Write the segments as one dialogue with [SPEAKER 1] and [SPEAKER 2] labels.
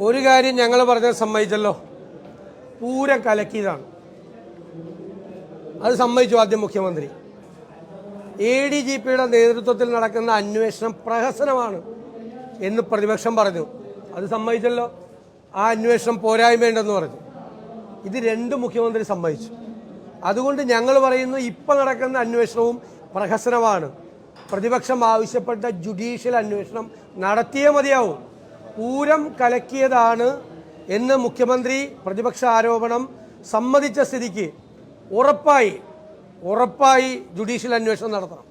[SPEAKER 1] ഒരു കാര്യം ഞങ്ങൾ പറഞ്ഞത് സമ്മതിച്ചല്ലോ. പൂരം കലക്കിയതാണ്. അത് സമ്മതിച്ചു ആദ്യം മുഖ്യമന്ത്രി. എ ഡി ജി പിയുടെ നേതൃത്വത്തിൽ നടക്കുന്ന അന്വേഷണം പ്രഹസനമാണ് എന്ന് പ്രതിപക്ഷം പറഞ്ഞു. അത് സമ്മതിച്ചല്ലോ. ആ അന്വേഷണം പോരായ്മയുണ്ടെന്ന് പറഞ്ഞു. ഇത് രണ്ട് മുഖ്യമന്ത്രി സമ്മതിച്ചു. അതുകൊണ്ട് ഞങ്ങൾ പറയുന്നു ഇപ്പം നടക്കുന്ന അന്വേഷണവും പ്രഹസനമാണ്. പ്രതിപക്ഷം ആവശ്യപ്പെട്ട ജുഡീഷ്യൽ അന്വേഷണം നടത്തിയേ മതിയാവും. പൂരം കലക്കിയതാണ് എന്ന് മുഖ്യമന്ത്രി പ്രതിപക്ഷ ആരോപണം സമ്മതിച്ച സ്ഥിതിക്ക് ഉറപ്പായി ഉറപ്പായി ജുഡീഷ്യൽ അന്വേഷണം നടത്തണം.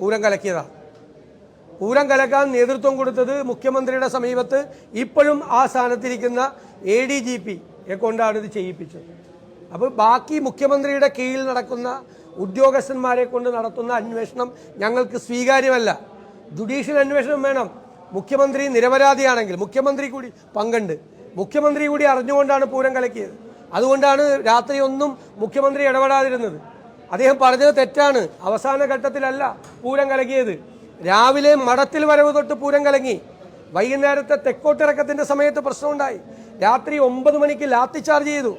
[SPEAKER 1] പൂരം കലക്കിയതാണ്. പൂരം കലക്കാൻ നേതൃത്വം കൊടുത്തത് മുഖ്യമന്ത്രിയുടെ സമീപത്ത് ഇപ്പോഴും ആ സ്ഥാനത്തിരിക്കുന്ന എ ഡി ജി പിയെ കൊണ്ടാണ് ഇത് ചെയ്യിപ്പിച്ചത്. അപ്പോൾ ബാക്കി മുഖ്യമന്ത്രിയുടെ കീഴിൽ നടക്കുന്ന ഉദ്യോഗസ്ഥന്മാരെ കൊണ്ട് നടത്തുന്ന അന്വേഷണം ഞങ്ങൾക്ക് സ്വീകാര്യമല്ല. ജുഡീഷ്യൽ അന്വേഷണം വേണം. മുഖ്യമന്ത്രി നിരപരാധിയാണെങ്കിൽ മുഖ്യമന്ത്രി കൂടി പങ്കുണ്ട്. മുഖ്യമന്ത്രി കൂടി അറിഞ്ഞുകൊണ്ടാണ് പൂരം കലക്കിയത്. അതുകൊണ്ടാണ് രാത്രി ഒന്നും മുഖ്യമന്ത്രി ഇടപെടാതിരുന്നത്. അദ്ദേഹം പറഞ്ഞത് തെറ്റാണ്. അവസാന ഘട്ടത്തിലല്ല പൂരം കലക്കിയത്. രാവിലെ മഠത്തിൽ വരവ് തൊട്ട് പൂരം കലങ്ങി. വൈകുന്നേരത്തെ തെക്കോട്ടിറക്കത്തിന്റെ സമയത്ത് പ്രശ്നമുണ്ടായി. രാത്രി ഒമ്പത് മണിക്ക് ലാത്തി ചാർജ് ചെയ്തു.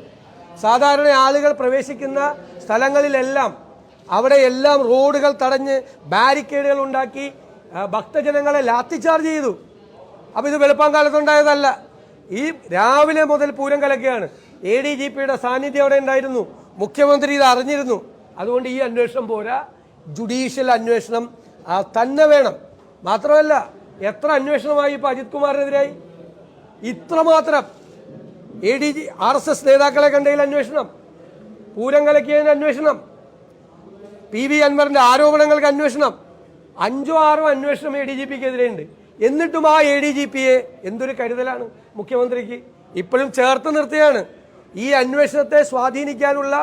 [SPEAKER 1] സാധാരണ ആളുകൾ പ്രവേശിക്കുന്ന സ്ഥലങ്ങളിലെല്ലാം അവിടെ എല്ലാം റോഡുകൾ തടഞ്ഞ് ബാരിക്കേഡുകൾ ഉണ്ടാക്കി ഭക്തജനങ്ങളെ ലാത്തി ചാർജ് ചെയ്തു. അപ്പോൾ ഇത് വെളുപ്പം കാലത്തുണ്ടായതല്ല. ഈ രാവിലെ മുതൽ പൂരം കലക്കുകയാണ്. എ ഡി ജി പിയുടെ സാന്നിധ്യം അവിടെ ഉണ്ടായിരുന്നു. മുഖ്യമന്ത്രി ഇത് അറിഞ്ഞിരുന്നു. അതുകൊണ്ട് ഈ അന്വേഷണം പോരാ. ജുഡീഷ്യൽ അന്വേഷണം തന്നെ വേണം. മാത്രമല്ല എത്ര അന്വേഷണമായി ഇപ്പോൾ അജിത് കുമാറിനെതിരായി? ഇത്രമാത്രം A D G R S S നേതാക്കളെ കണ്ടതിൽ അന്വേഷണം. പൂരം കലക്കിയതിന് അന്വേഷണം. പി വി അൻവറിന്റെ ആരോപണങ്ങൾക്ക് അന്വേഷണം. അഞ്ചോ ആറോ അന്വേഷണം എ ഡി ജി പിക്ക് എതിരെയുണ്ട് എന്നിട്ടും ആ എ ഡി ജി പിയെ എന്തൊരു കരുതലാണ് മുഖ്യമന്ത്രിക്ക്? ഇപ്പോഴും ചേർത്ത് നിർത്തുകയാണ്. ഈ അന്വേഷണത്തെ സ്വാധീനിക്കാനുള്ള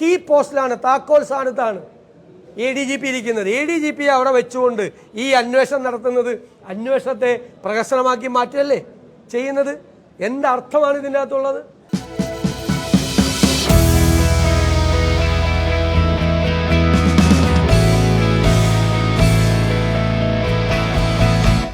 [SPEAKER 1] കീ പോസ്റ്റിലാണ് താക്കോൽ സ്ഥാനത്താണ് എ ഡി ജി പി ഇരിക്കുന്നത് എ ഡി ജി പി അവിടെ വെച്ചുകൊണ്ട് ഈ അന്വേഷണം നടത്തുന്നത് അന്വേഷണത്തെ പ്രഹസനമാക്കി മാറ്റല്ലേ ചെയ്യുന്നത്? എന്തർത്ഥമാണ് ഇതിന്റെ അകത്തുള്ളത്